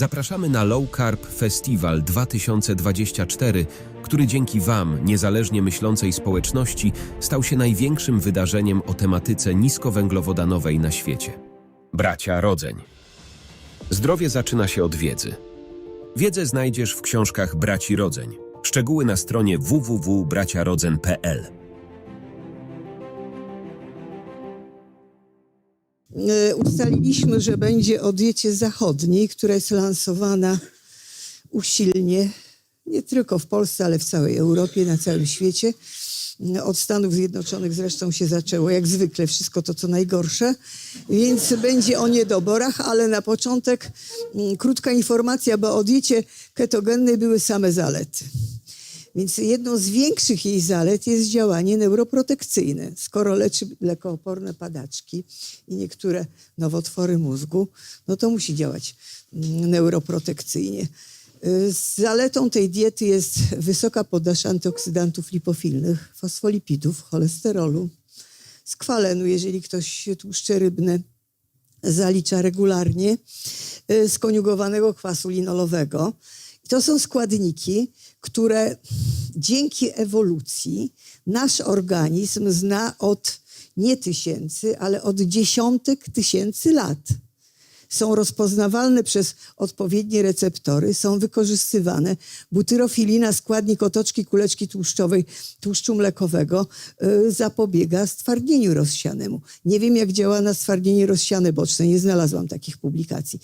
Zapraszamy na Low Carb Festival 2024, który dzięki Wam, niezależnie myślącej społeczności, stał się największym wydarzeniem o tematyce niskowęglowodanowej na świecie. Bracia Rodzeń. Zdrowie zaczyna się od wiedzy. Wiedzę znajdziesz w książkach Braci Rodzeń. Szczegóły na stronie www.braciarodzen.pl. ustaliliśmy, że będzie o diecie zachodniej, która jest lansowana usilnie, nie tylko w Polsce, ale w całej Europie, na całym świecie. E, Od Stanów Zjednoczonych zresztą się zaczęło, jak zwykle, wszystko to, co najgorsze. Więc będzie o niedoborach, ale na początek mm, krótka informacja, bo o diecie ketogennej były same zalety. Więc jedną z większych jej zalet jest działanie neuroprotekcyjne. Skoro leczy lekooporne padaczki i niektóre nowotwory mózgu, no to musi działać mm, neuroprotekcyjnie. Y, Zaletą tej diety jest wysoka podaż antyoksydantów lipofilnych, fosfolipidów, cholesterolu, skwalenu, jeżeli ktoś tłuszcze rybne zalicza regularnie, y, skoniugowanego kwasu linolowego. I to są składniki, które dzięki ewolucji nasz organizm zna od nie tysięcy, ale od dziesiątek tysięcy lat. Są rozpoznawalne przez odpowiednie receptory, są wykorzystywane. Butyrofilina, składnik otoczki kuleczki tłuszczowej, tłuszczu mlekowego, y, zapobiega stwardnieniu rozsianemu. Nie wiem, jak działa na stwardnienie rozsiane boczne, nie znalazłam takich publikacji.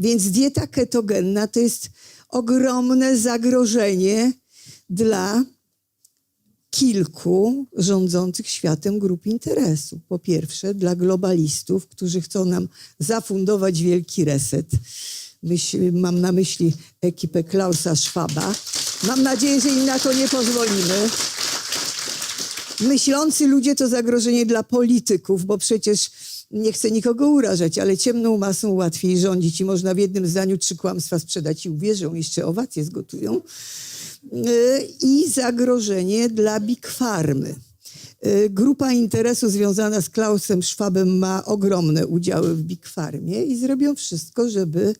Więc dieta ketogenna to jest ogromne zagrożenie dla kilku rządzących światem grup interesu. Po pierwsze, dla globalistów, którzy chcą nam zafundować wielki reset. Myśl, mam na myśli ekipę Klausa Schwaba. Mam nadzieję, że im na to nie pozwolimy. Myślący ludzie to zagrożenie dla polityków, bo przecież nie chcę nikogo urażać, ale ciemną masą łatwiej rządzić i można w jednym zdaniu trzy kłamstwa sprzedać i uwierzą, jeszcze owacje zgotują. Yy, I zagrożenie dla Big Farmy. Yy, Grupa interesu związana z Klausem Schwabem ma ogromne udziały w Big Farmie i zrobią wszystko, żeby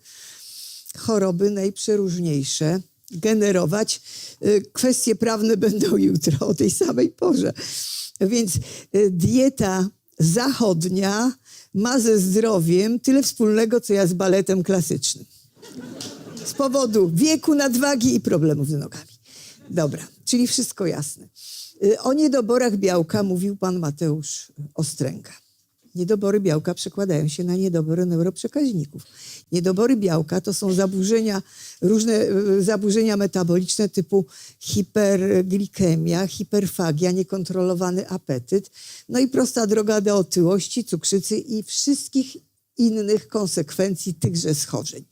choroby najprzeróżniejsze generować. Y, Kwestie prawne będą jutro o tej samej porze. Więc y, dieta zachodnia ma ze zdrowiem tyle wspólnego, co ja z baletem klasycznym. Z powodu wieku, nadwagi i problemów z nogami. Dobra, czyli wszystko jasne. Y, O niedoborach białka mówił pan Mateusz Ostręga. Niedobory białka przekładają się na niedobory neuroprzekaźników. Niedobory białka to są zaburzenia, różne y, zaburzenia metaboliczne typu hiperglikemia, hiperfagia, niekontrolowany apetyt, no i prosta droga do otyłości, cukrzycy i wszystkich innych konsekwencji tychże schorzeń.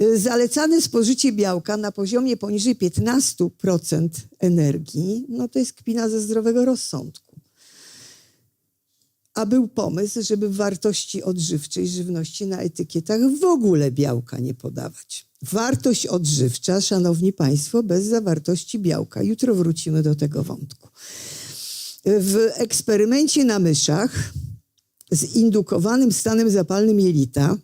Y, Zalecane spożycie białka na poziomie poniżej 15% energii, no to jest kpina ze zdrowego rozsądku. A był pomysł, żeby w wartości odżywczej żywności na etykietach w ogóle białka nie podawać. Wartość odżywcza, szanowni państwo, bez zawartości białka. Jutro wrócimy do tego wątku. W eksperymencie na myszach z indukowanym stanem zapalnym jelita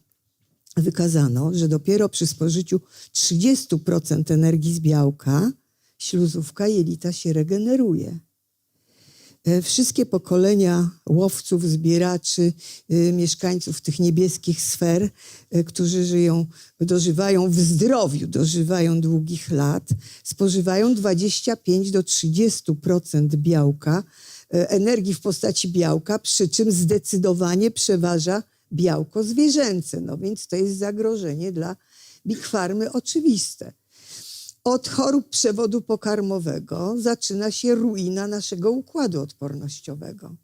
wykazano, że dopiero przy spożyciu 30% energii z białka śluzówka jelita się regeneruje. E, Wszystkie pokolenia łowców, zbieraczy, y, mieszkańców tych niebieskich sfer, y, którzy żyją, dożywają w zdrowiu, dożywają długich lat, spożywają 25 do 30% białka, e, energii w postaci białka, przy czym zdecydowanie przeważa białko zwierzęce. No więc to jest zagrożenie dla Big Farmy oczywiste. Od chorób przewodu pokarmowego zaczyna się ruina naszego układu odpornościowego.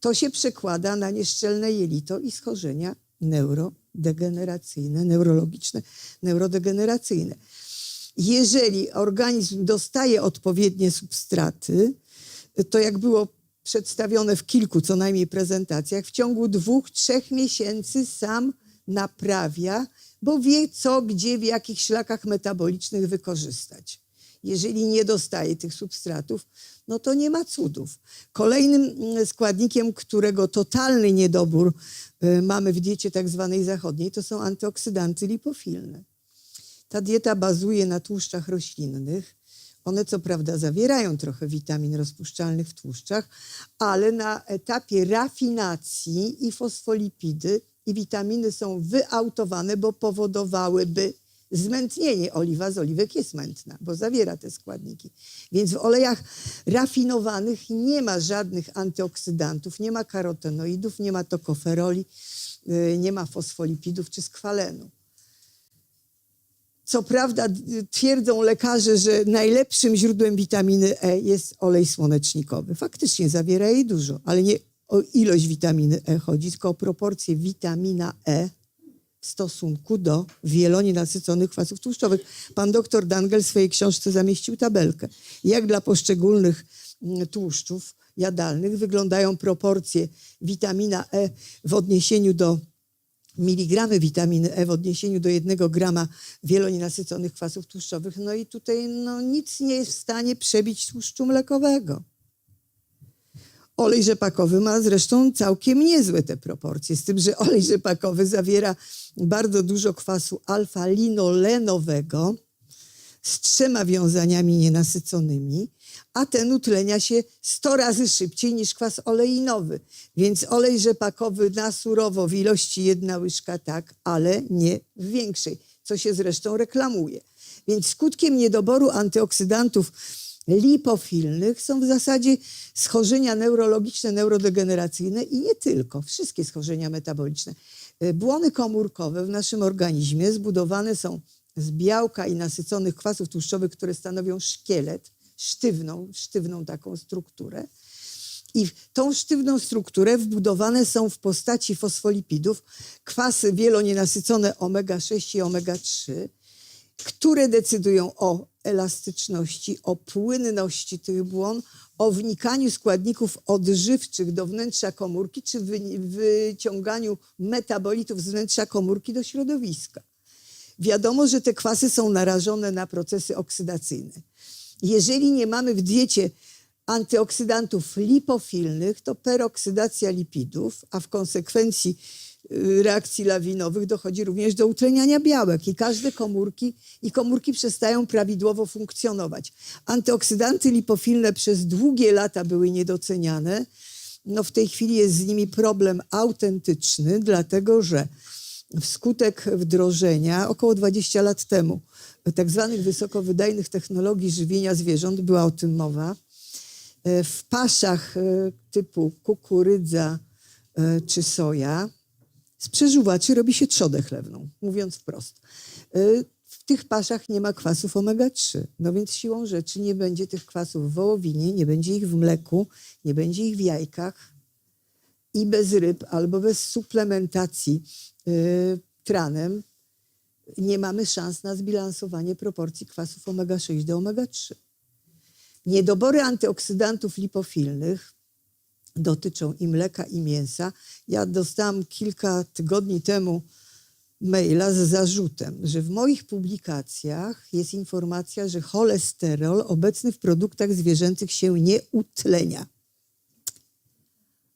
To się przekłada na nieszczelne jelito i schorzenia neurodegeneracyjne, neurologiczne, neurodegeneracyjne. Jeżeli organizm dostaje odpowiednie substraty, to jak było przedstawione w kilku co najmniej prezentacjach, w ciągu dwóch, trzech miesięcy sam naprawia, bo wie co, gdzie, w jakich szlakach metabolicznych wykorzystać. Jeżeli nie dostaje tych substratów, no to nie ma cudów. Kolejnym mm, składnikiem, którego totalny niedobór y, mamy w diecie tak zwanej zachodniej, to są antyoksydanty lipofilne. Ta dieta bazuje na tłuszczach roślinnych. One co prawda zawierają trochę witamin rozpuszczalnych w tłuszczach, ale na etapie rafinacji i fosfolipidy i witaminy są wyautowane, bo powodowałyby zmętnienie. Oliwa z oliwek jest mętna, bo zawiera te składniki. Więc w olejach rafinowanych nie ma żadnych antyoksydantów, nie ma karotenoidów, nie ma tokoferoli, yy, nie ma fosfolipidów czy skwalenu. Co prawda d- twierdzą lekarze, że najlepszym źródłem witaminy E jest olej słonecznikowy. Faktycznie zawiera jej dużo, ale nie o ilość witaminy E chodzi, tylko o proporcję witamina E w stosunku do wielonienasyconych kwasów tłuszczowych. Pan doktor Dangel w swojej książce zamieścił tabelkę, jak dla poszczególnych mm, tłuszczów jadalnych wyglądają proporcje witamina E w odniesieniu do miligramy witaminy E w odniesieniu do jednego grama wielonienasyconych kwasów tłuszczowych. No i tutaj no, nic nie jest w stanie przebić tłuszczu mlekowego. Olej rzepakowy ma zresztą całkiem niezłe te proporcje, z tym, że olej rzepakowy zawiera bardzo dużo kwasu alfa-linolenowego z trzema wiązaniami nienasyconymi, a ten utlenia się 100 razy szybciej niż kwas oleinowy. Więc olej rzepakowy na surowo w ilości jedna łyżka tak, ale nie w większej, co się zresztą reklamuje. Więc skutkiem niedoboru antyoksydantów lipofilnych są w zasadzie schorzenia neurologiczne, neurodegeneracyjne i nie tylko, wszystkie schorzenia metaboliczne. E, Błony komórkowe w naszym organizmie zbudowane są z białka i nasyconych kwasów tłuszczowych, które stanowią szkielet, sztywną, sztywną taką strukturę. I tą sztywną strukturę wbudowane są w postaci fosfolipidów kwasy wielonienasycone omega-6 i omega-3, które decydują o elastyczności, o płynności tych błon, o wnikaniu składników odżywczych do wnętrza komórki, czy wy, wyciąganiu metabolitów z wnętrza komórki do środowiska. Wiadomo, że te kwasy są narażone na procesy oksydacyjne. Jeżeli nie mamy w diecie antyoksydantów lipofilnych, to peroksydacja lipidów, a w konsekwencji reakcji lawinowych dochodzi również do utleniania białek i każde komórki i komórki przestają prawidłowo funkcjonować. Antyoksydanty lipofilne przez długie lata były niedoceniane. No w tej chwili jest z nimi problem autentyczny, dlatego że wskutek wdrożenia około 20 lat temu tak zwanych wysokowydajnych technologii żywienia zwierząt, była o tym mowa, e, w paszach e, typu kukurydza e, czy soja z przeżuwaczy robi się trzodę chlewną, mówiąc wprost. E, W tych paszach nie ma kwasów omega-3, no więc siłą rzeczy nie będzie tych kwasów w wołowinie, nie będzie ich w mleku, nie będzie ich w jajkach i bez ryb albo bez suplementacji y, tranem nie mamy szans na zbilansowanie proporcji kwasów omega-6 do omega-3. Niedobory antyoksydantów lipofilnych dotyczą i mleka, i mięsa. Ja dostałam kilka tygodni temu maila z zarzutem, że w moich publikacjach jest informacja, że cholesterol obecny w produktach zwierzęcych się nie utlenia.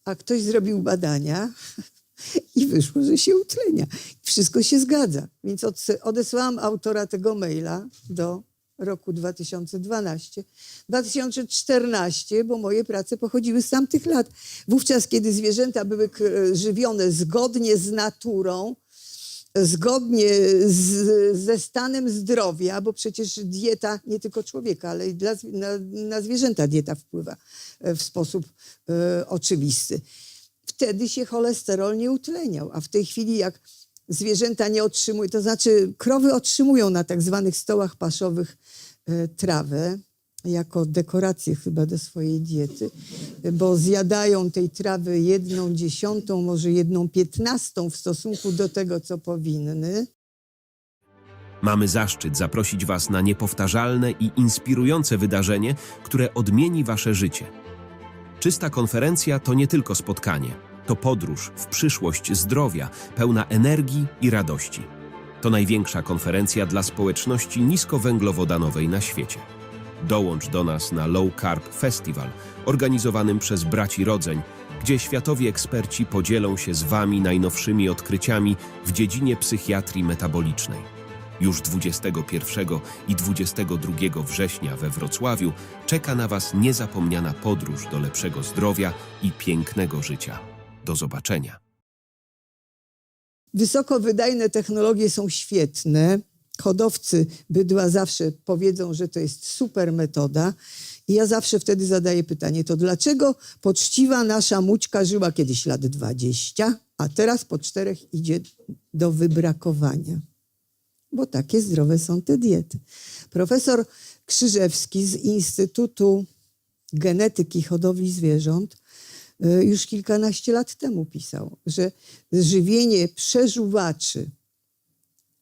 A ktoś zrobił badania i wyszło, że się utlenia. Wszystko się zgadza. Więc odesłałam autora tego maila do roku 2012. 2014, bo moje prace pochodziły z tamtych lat. Wówczas, kiedy zwierzęta były k- żywione zgodnie z naturą, zgodnie z, ze stanem zdrowia, bo przecież dieta nie tylko człowieka, ale i dla, na, na zwierzęta dieta wpływa e, w sposób e, oczywisty. Wtedy się cholesterol nie utleniał, a w tej chwili jak zwierzęta nie otrzymują, to znaczy krowy otrzymują na tak zwanych stołach paszowych e, trawę, jako dekorację chyba do swojej diety, bo zjadają tej trawy jedną dziesiątą, może jedną piętnastą w stosunku do tego, co powinny. Mamy zaszczyt zaprosić Was na niepowtarzalne i inspirujące wydarzenie, które odmieni Wasze życie. Czysta konferencja to nie tylko spotkanie, to podróż w przyszłość zdrowia, pełna energii i radości. To największa konferencja dla społeczności niskowęglowodanowej na świecie. Dołącz do nas na Low Carb Festival, organizowanym przez Braci Rodzeń, gdzie światowi eksperci podzielą się z Wami najnowszymi odkryciami w dziedzinie psychiatrii metabolicznej. Już 21 i 22 września we Wrocławiu czeka na Was niezapomniana podróż do lepszego zdrowia i pięknego życia. Do zobaczenia. Wysokowydajne technologie są świetne. Hodowcy bydła zawsze powiedzą, że to jest super metoda. I ja zawsze wtedy zadaję pytanie, to dlaczego poczciwa nasza mućka żyła kiedyś lat 20, a teraz po czterech idzie do wybrakowania? Bo takie zdrowe są te diety. Profesor Krzyżewski z Instytutu Genetyki Hodowli Zwierząt już kilkanaście lat temu pisał, że żywienie przeżuwaczy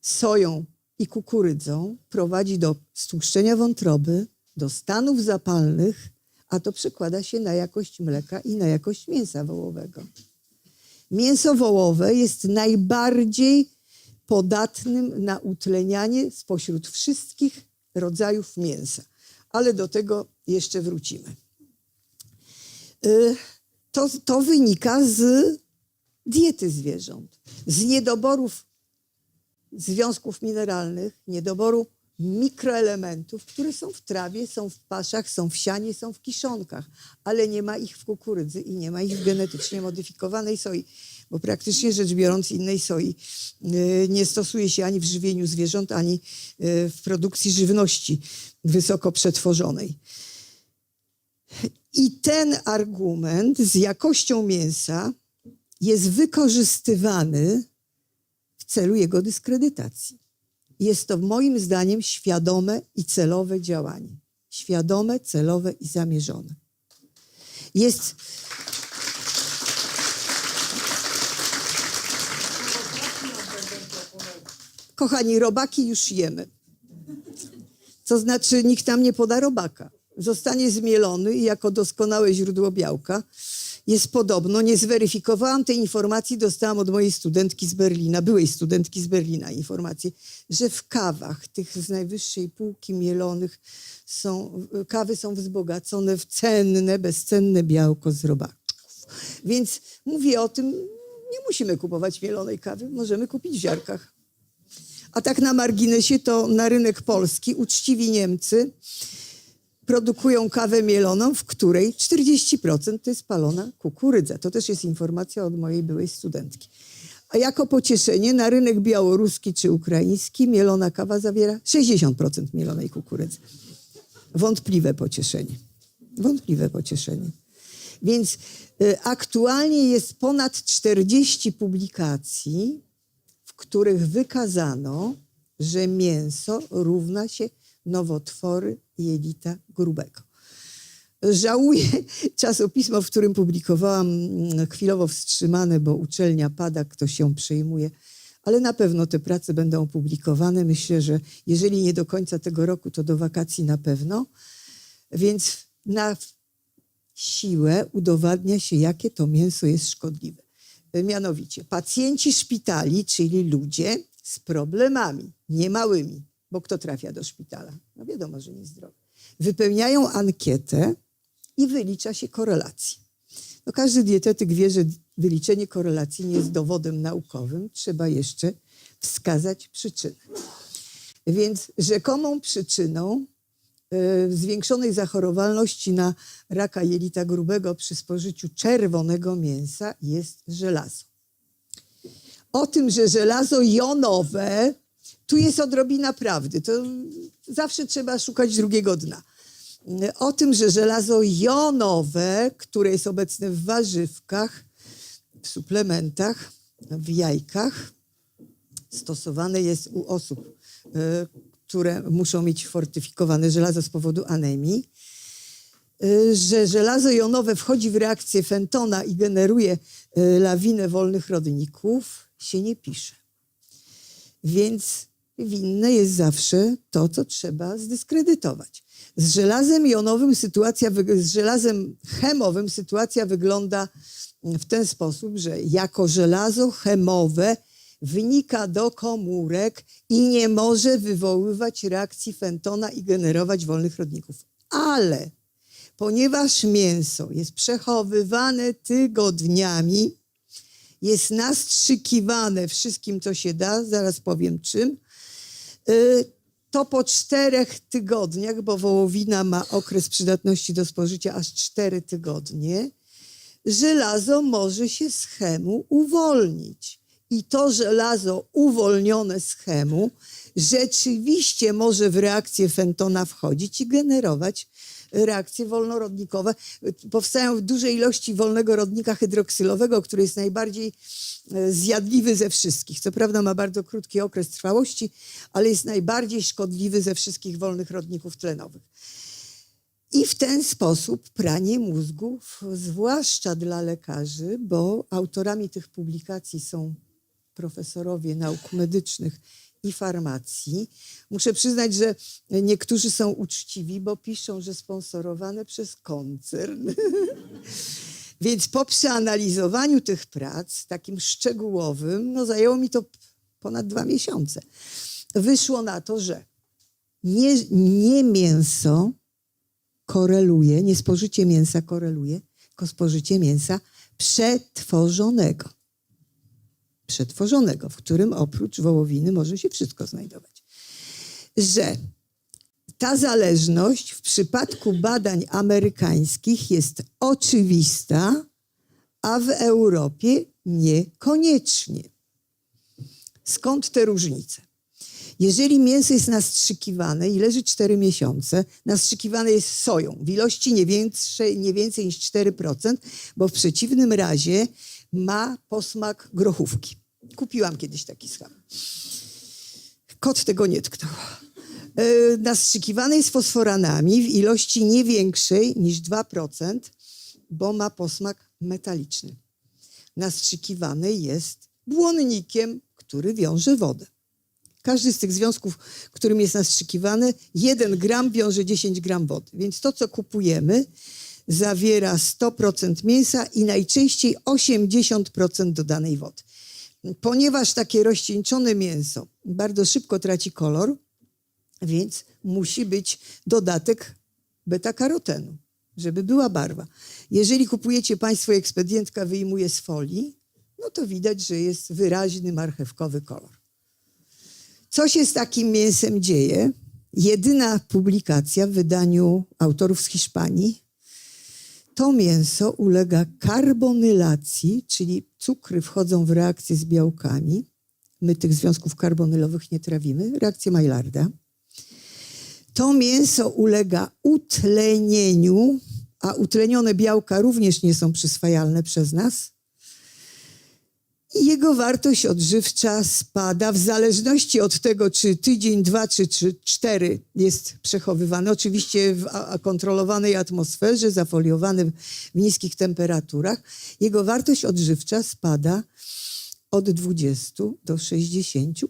soją i kukurydzą prowadzi do stłuszczenia wątroby, do stanów zapalnych, a to przekłada się na jakość mleka i na jakość mięsa wołowego. Mięso wołowe jest najbardziej podatnym na utlenianie spośród wszystkich rodzajów mięsa, ale do tego jeszcze wrócimy. To, to wynika z diety zwierząt, z niedoborów związków mineralnych, niedoboru mikroelementów, które są w trawie, są w paszach, są w sianie, są w kiszonkach, ale nie ma ich w kukurydzy i nie ma ich w genetycznie modyfikowanej soi, bo praktycznie rzecz biorąc innej soi y, nie stosuje się ani w żywieniu zwierząt, ani y, w produkcji żywności wysoko przetworzonej. I ten argument z jakością mięsa jest wykorzystywany w celu jego dyskredytacji. Jest to moim zdaniem świadome i celowe działanie. Świadome, celowe i zamierzone. Jest. Kochani, robaki już jemy. To znaczy, nikt nam nie poda robaka. Zostanie zmielony i jako doskonałe źródło białka jest podobno, nie zweryfikowałam tej informacji, dostałam od mojej studentki z Berlina, byłej studentki z Berlina informację, że w kawach tych z najwyższej półki mielonych są, kawy są wzbogacone w cenne, bezcenne białko z robaków. Więc mówię o tym, nie musimy kupować mielonej kawy, możemy kupić w ziarkach. A tak na marginesie to na rynek polski uczciwi Niemcy produkują kawę mieloną, w której 40% to jest palona kukurydza. To też jest informacja od mojej byłej studentki. A jako pocieszenie na rynek białoruski czy ukraiński mielona kawa zawiera 60% mielonej kukurydzy. Wątpliwe pocieszenie. Wątpliwe pocieszenie. Więc y, aktualnie jest ponad 40 publikacji, w których wykazano, że mięso równa się nowotwory jelita grubego. Żałuję czasopismo, w którym publikowałam, mm, chwilowo wstrzymane, bo uczelnia pada, ktoś się przejmuje, ale na pewno te prace będą opublikowane. Myślę, że jeżeli nie do końca tego roku, to do wakacji na pewno. Więc na siłę udowadnia się, jakie to mięso jest szkodliwe. Mianowicie pacjenci szpitali, czyli ludzie z problemami niemałymi, bo kto trafia do szpitala? No wiadomo, że niezdrowy. Wypełniają ankietę i wylicza się korelację. No każdy dietetyk wie, że wyliczenie korelacji nie jest dowodem naukowym. Trzeba jeszcze wskazać przyczynę. Więc rzekomą przyczyną y, zwiększonej zachorowalności na raka jelita grubego przy spożyciu czerwonego mięsa jest żelazo. O tym, że żelazo jonowe, tu jest odrobina prawdy, to zawsze trzeba szukać drugiego dna. O tym, że żelazo jonowe, które jest obecne w warzywkach, w suplementach, w jajkach, stosowane jest u osób, y, które muszą mieć fortyfikowane żelazo z powodu anemii, y, że żelazo jonowe wchodzi w reakcję Fentona i generuje y, lawinę wolnych rodników, się nie pisze. Więc winne jest zawsze to, co trzeba zdyskredytować. Z żelazem jonowym sytuacja, z żelazem chemowym sytuacja wygląda w ten sposób, że jako żelazo chemowe wnika do komórek i nie może wywoływać reakcji Fentona i generować wolnych rodników. Ale ponieważ mięso jest przechowywane tygodniami, jest nastrzykiwane wszystkim, co się da, zaraz powiem czym, to po czterech tygodniach, bo wołowina ma okres przydatności do spożycia aż cztery tygodnie, żelazo może się z chemu uwolnić. I to żelazo uwolnione z chemu rzeczywiście może w reakcję Fentona wchodzić i generować reakcje wolnorodnikowe. Powstają w dużej ilości wolnego rodnika hydroksylowego, który jest najbardziej e, zjadliwy ze wszystkich. Co prawda ma bardzo krótki okres trwałości, ale jest najbardziej szkodliwy ze wszystkich wolnych rodników tlenowych. I w ten sposób pranie mózgów, zwłaszcza dla lekarzy, bo autorami tych publikacji są profesorowie nauk medycznych i farmacji. Muszę przyznać, że niektórzy są uczciwi, bo piszą, że sponsorowane przez koncern. Więc po przeanalizowaniu tych prac, takim szczegółowym, no zajęło mi to ponad dwa miesiące. Wyszło na to, że nie, nie mięso koreluje, nie spożycie mięsa koreluje, tylko spożycie mięsa przetworzonego. Przetworzonego, w którym oprócz wołowiny może się wszystko znajdować. Że ta zależność w przypadku badań amerykańskich jest oczywista, a w Europie niekoniecznie. Skąd te różnice? Jeżeli mięso jest nastrzykiwane i leży 4 miesiące, nastrzykiwane jest soją w ilości nie więcej, nie więcej niż 4%, bo w przeciwnym razie ma posmak grochówki. Kupiłam kiedyś taki schab. Kot tego nie tknął. E, Nastrzykiwane jest fosforanami w ilości nie większej niż 2%, bo ma posmak metaliczny. Nastrzykiwane jest błonnikiem, który wiąże wodę. Każdy z tych związków, którym jest nastrzykiwane, 1 gram wiąże 10 gram wody. Więc to, co kupujemy, zawiera 100% mięsa i najczęściej 80% dodanej wody. Ponieważ takie rozcieńczone mięso bardzo szybko traci kolor, więc musi być dodatek beta-karotenu, żeby była barwa. Jeżeli kupujecie Państwo ekspedientka wyjmuje z folii, no to widać, że jest wyraźny marchewkowy kolor. Co się z takim mięsem dzieje? Jedyna publikacja w wydaniu autorów z Hiszpanii. To mięso ulega karbonylacji, czyli cukry wchodzą w reakcję z białkami. My tych związków karbonylowych nie trawimy. Reakcja Maillarda. To mięso ulega utlenieniu, a utlenione białka również nie są przyswajalne przez nas jego wartość odżywcza spada w zależności od tego, czy tydzień, dwa, czy, czy cztery jest przechowywany. Oczywiście w kontrolowanej atmosferze, zafoliowany w niskich temperaturach. Jego wartość odżywcza spada od 20 do 60%.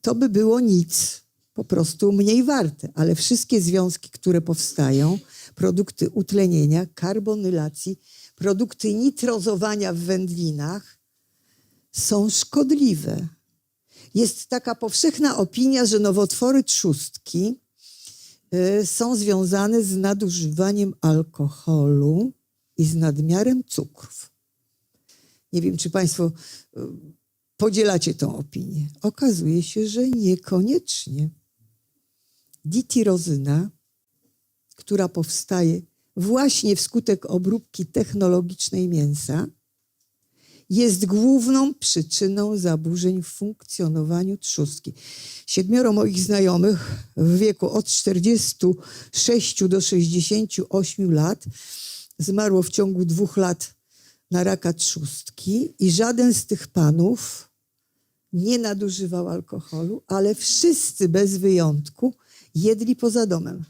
To by było nic, po prostu mniej warte, ale wszystkie związki, które powstają, produkty utlenienia, karbonylacji, produkty nitrozowania w wędlinach, są szkodliwe. Jest taka powszechna opinia, że nowotwory trzustki y, są związane z nadużywaniem alkoholu i z nadmiarem cukrów. Nie wiem, czy Państwo y, podzielacie tą opinię. Okazuje się, że niekoniecznie. Ditirozyna, która powstaje właśnie wskutek obróbki technologicznej mięsa, jest główną przyczyną zaburzeń w funkcjonowaniu trzustki. Siedmioro moich znajomych w wieku od 46 do 68 lat zmarło w ciągu dwóch lat na raka trzustki i żaden z tych panów nie nadużywał alkoholu, ale wszyscy bez wyjątku jedli poza domem.